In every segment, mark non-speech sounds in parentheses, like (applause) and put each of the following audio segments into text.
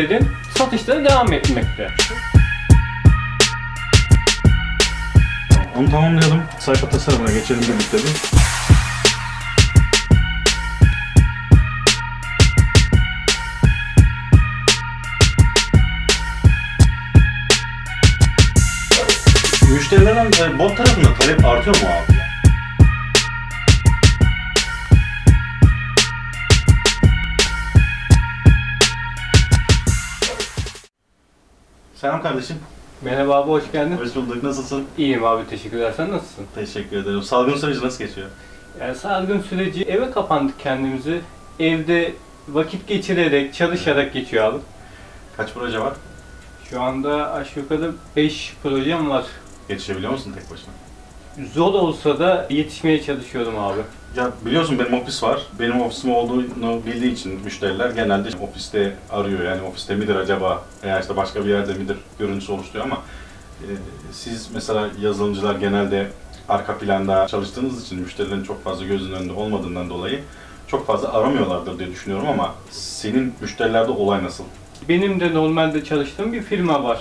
kişilerin satışları devam etmekte. Onu tamamlayalım. Sayfa tasarımına geçelim birlikte bir. Müşterilerden e, bot tarafında talep artıyor mu abi? Selam kardeşim. Merhaba abi hoş geldin. Hoş bulduk. Nasılsın? İyiyim abi teşekkürler. Sen nasılsın? Teşekkür ederim. Salgın süreci nasıl geçiyor? Yani salgın süreci eve kapandık kendimizi. Evde vakit geçirerek, çalışarak geçiyor abi. Kaç proje var? Şu anda aşağı yukarı 5 projem var. Yetişebiliyor musun tek başına? Zor olsa da yetişmeye çalışıyorum abi. Ya biliyorsun benim ofis var. Benim ofisim olduğunu bildiği için müşteriler genelde ofiste arıyor. Yani ofiste midir acaba veya işte başka bir yerde midir görüntüsü oluşturuyor ama e, siz mesela yazılımcılar genelde arka planda çalıştığınız için müşterilerin çok fazla gözünün önünde olmadığından dolayı çok fazla aramıyorlardır diye düşünüyorum ama senin müşterilerde olay nasıl? Benim de normalde çalıştığım bir firma var.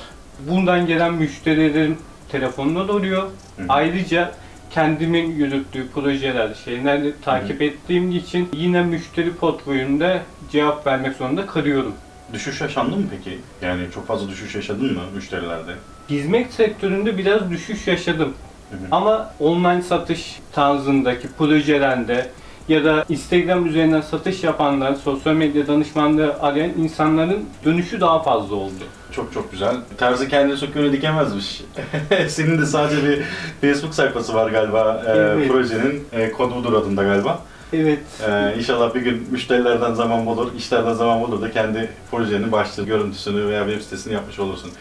Bundan gelen müşterilerin telefonuna doluyor. Hı. Ayrıca kendimin yürüttüğü projeler, şeyleri takip ettiğim için yine müşteri portföyünde cevap vermek zorunda kalıyorum. Düşüş yaşandı mı peki? Yani çok fazla düşüş yaşadın mı müşterilerde? Hizmet sektöründe biraz düşüş yaşadım. Hı hı. Ama online satış tarzındaki projelerde ya da Instagram üzerinden satış yapanlar, sosyal medya danışmanlığı arayan insanların dönüşü daha fazla oldu. Çok çok güzel. Terzi kendini söküğünü dikemezmiş. (laughs) Senin de sadece bir Facebook sayfası var galiba e, Evet. projenin. E, Kod budur adında galiba. Evet. E, inşallah bir gün müşterilerden zaman bulur, işlerden zaman bulur da kendi projenin başlığı, görüntüsünü veya web sitesini yapmış olursun.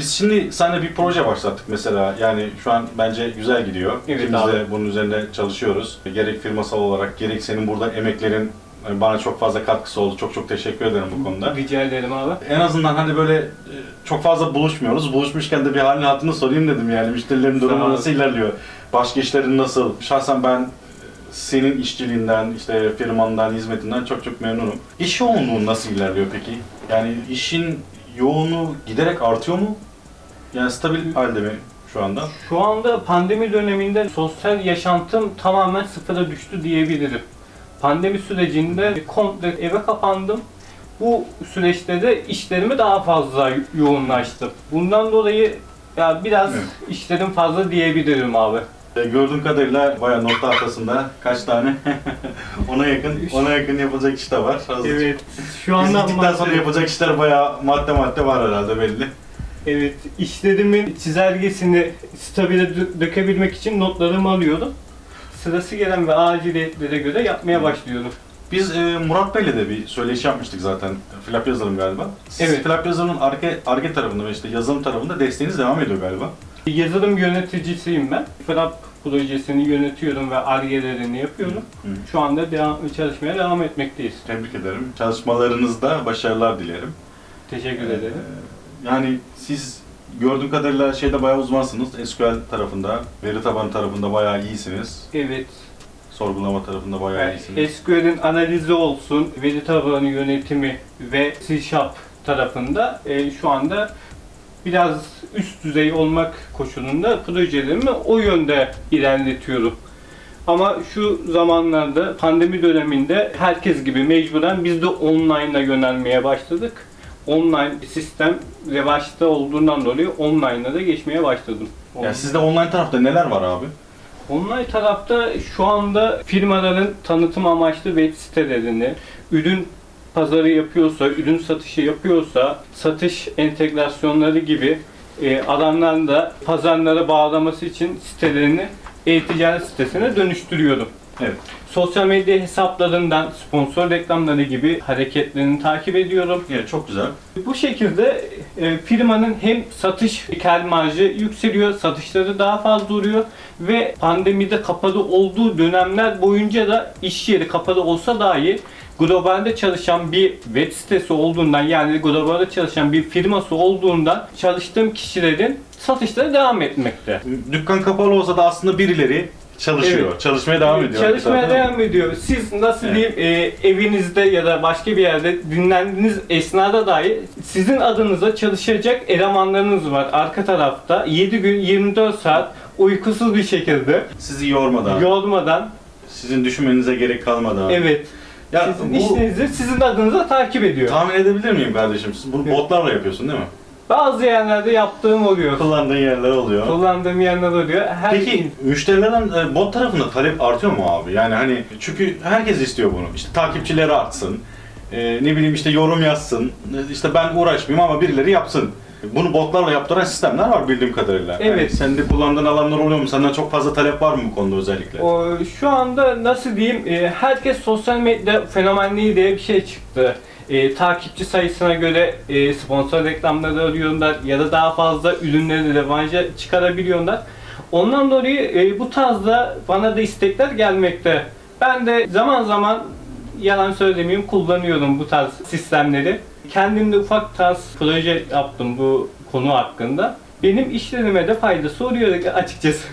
Biz şimdi seninle bir proje başlattık mesela. Yani şu an bence güzel gidiyor. Evet İkimiz abi. de bunun üzerine çalışıyoruz. Gerek firmasal olarak, gerek senin burada emeklerin e, bana çok fazla katkısı oldu. Çok çok teşekkür ederim bu konuda. Rica ederim abi. En azından hani böyle e, çok fazla buluşmuyoruz. Buluşmuşken de bir halini hatırını sorayım dedim yani. Müşterilerin durumu nasıl ilerliyor? Başka işlerin nasıl? Şahsen ben e, senin işçiliğinden, işte firmandan, hizmetinden çok çok memnunum. İş yoğunluğun nasıl ilerliyor peki? Yani işin yoğunluğu giderek artıyor mu? Yani stabil halde mi şu anda? Şu anda pandemi döneminde sosyal yaşantım tamamen sıfıra düştü diyebilirim. Pandemi sürecinde komple eve kapandım. Bu süreçte de işlerimi daha fazla yoğunlaştım. Bundan dolayı ya biraz Evet. işlerim fazla diyebilirim abi. E, gördüğüm kadarıyla bayağı not tahtasında kaç tane (laughs) ona yakın ona yakın yapılacak iş de var. Hazır. Evet. Şu Biz anda gittikten sonra yapacak işler bayağı madde madde var herhalde belli. Evet, işlerimin çizelgesini stabile dö- dökebilmek için notlarımı alıyorum. Sırası gelen ve aciliyetlere göre yapmaya başlıyorum. Biz e, Murat Bey'le de bir söyleşi yapmıştık zaten. Flap yazılım galiba. Siz Evet. Flap yazılımın arka, arka tarafında ve işte yazılım tarafında desteğiniz devam ediyor galiba. Yazılım yöneticisiyim ben. Frap projesini yönetiyorum ve argelerini yapıyorum. Hı. Şu anda devam, çalışmaya devam etmekteyiz. Tebrik ederim. Çalışmalarınızda başarılar dilerim. Teşekkür Ee, ederim. Yani siz gördüğüm kadarıyla şeyde bayağı uzmansınız. SQL tarafında, veri tabanı tarafında bayağı iyisiniz. Evet, Sorgulama tarafında bayağı yani iyisiniz. SQL'in analizi olsun, veri tabanı yönetimi ve C Sharp tarafında e, şu anda biraz üst düzey olmak koşulunda projelerimi o yönde ilerletiyorum. Ama şu zamanlarda pandemi döneminde herkes gibi mecburen biz de online'a yönelmeye başladık. Online bir sistem revaçta olduğundan dolayı online'a da geçmeye başladım. Yani sizde online tarafta neler var abi? Online tarafta şu anda firmaların tanıtım amaçlı web sitelerini, ürün pazarı yapıyorsa, ürün satışı yapıyorsa, satış entegrasyonları gibi e, alanların da pazarlara bağlaması için sitelerini e-ticaret sitesine dönüştürüyorum. Evet. Sosyal medya hesaplarından sponsor reklamları gibi hareketlerini takip ediyorum. Evet, çok güzel. Bu şekilde e, firmanın hem satış kar marjı yükseliyor, satışları daha fazla oluyor ve pandemide kapalı olduğu dönemler boyunca da iş yeri kapalı olsa dahi globalde çalışan bir web sitesi olduğundan yani globalde çalışan bir firması olduğundan çalıştığım kişilerin satışları devam etmekte. Dükkan kapalı olsa da aslında birileri Çalışıyor. Evet. Çalışmaya devam ediyor. Çalışmaya hakikaten, devam ediyor. Siz nasıl Evet. diyeyim e, evinizde ya da başka bir yerde dinlendiğiniz esnada dahi sizin adınıza çalışacak elemanlarınız var arka tarafta. 7 gün 24 saat uykusuz bir şekilde Sizi yormadan, yormadan sizin düşünmenize gerek kalmadan. evet Ya sizin bu işinizi sizin adınıza takip ediyor. tahmin edebilir miyim kardeşim? Siz bunu Evet. botlarla yapıyorsun değil mi? Bazı yerlerde yaptığım oluyor. Kullandığın yerler oluyor. Kullandığım yerler oluyor. Her Peki müşterilerden e, bot tarafında talep artıyor mu abi? Yani hani çünkü herkes istiyor bunu. İşte takipçileri artsın. e, ne bileyim işte yorum yazsın. e, işte ben uğraşmayayım ama birileri yapsın. Bunu botlarla yaptıran sistemler var bildiğim kadarıyla. Evet. Yani sen de kullandığın alanlar oluyor mu? Senden çok fazla talep var mı bu konuda özellikle? O, şu anda nasıl diyeyim e, herkes sosyal medya fenomenliği diye bir şey çıktı. E, takipçi sayısına göre e, sponsor reklamları arıyorlar ya da daha fazla ürünleri revans'a çıkarabiliyorlar. Ondan dolayı e, bu tarzda bana da istekler gelmekte. Ben de zaman zaman yalan söylemeyeyim kullanıyorum bu tarz sistemleri. Kendim de ufak tarz proje yaptım bu konu hakkında. Benim işlerime de faydası oluyor açıkçası.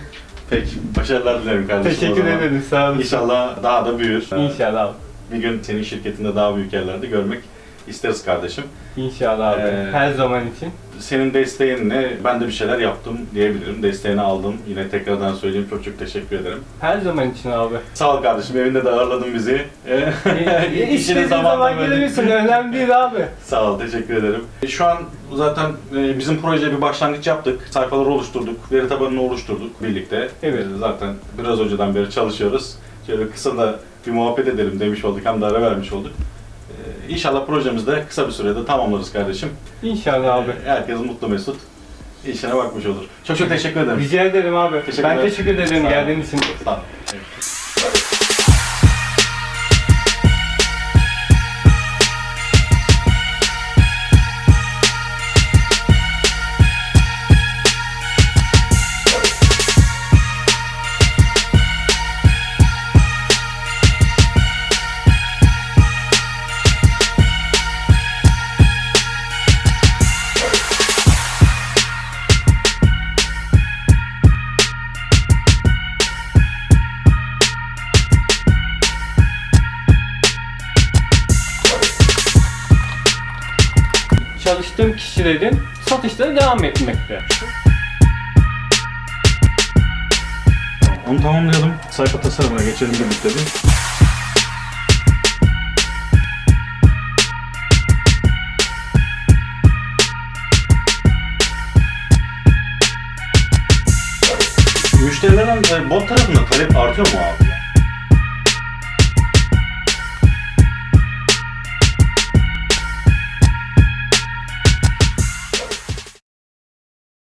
Peki. Başarılar dilerim kardeşim. Teşekkür ederim sağ olun. İnşallah daha da büyür. İnşallah. Bir gün senin şirketinde daha büyük yerlerde görmek isteriz kardeşim. İnşallah abi. Ee, Her zaman için. Senin desteğinle ben de bir şeyler yaptım diyebilirim. Desteğini aldım. Yine tekrardan söyleyeyim çok çok teşekkür ederim. Her zaman için abi. Sağ ol kardeşim evinde de ağırladın bizi. (laughs) İşine İşini zaman zamanla verdin. gelebilirsin. Önemli değil abi. (laughs) Sağ ol teşekkür ederim. Şu an zaten e, bizim projeye bir başlangıç yaptık. Sayfaları oluşturduk. Veri tabanını oluşturduk birlikte. Evet. E, Zaten biraz önceden beri çalışıyoruz. Şöyle kısa da bir muhabbet edelim demiş olduk. Hem de ara vermiş olduk. E, İnşallah projemizi de kısa bir sürede tamamlarız kardeşim. İnşallah abi. E, Herkes mutlu mesut işine bakmış olur. Çok çok teşekkür ederim. Rica ederim abi. Teşekkürler. Ben teşekkür ederim Sağ ol. geldiğin için. Sağ ol. Evet. Çalıştığım kişilerin satışları devam etmekte. Onu tamamlayalım. Sayfa tasarımına geçelim birlikte bir. Müşterilerden e, bot tarafında talep artıyor mu abi?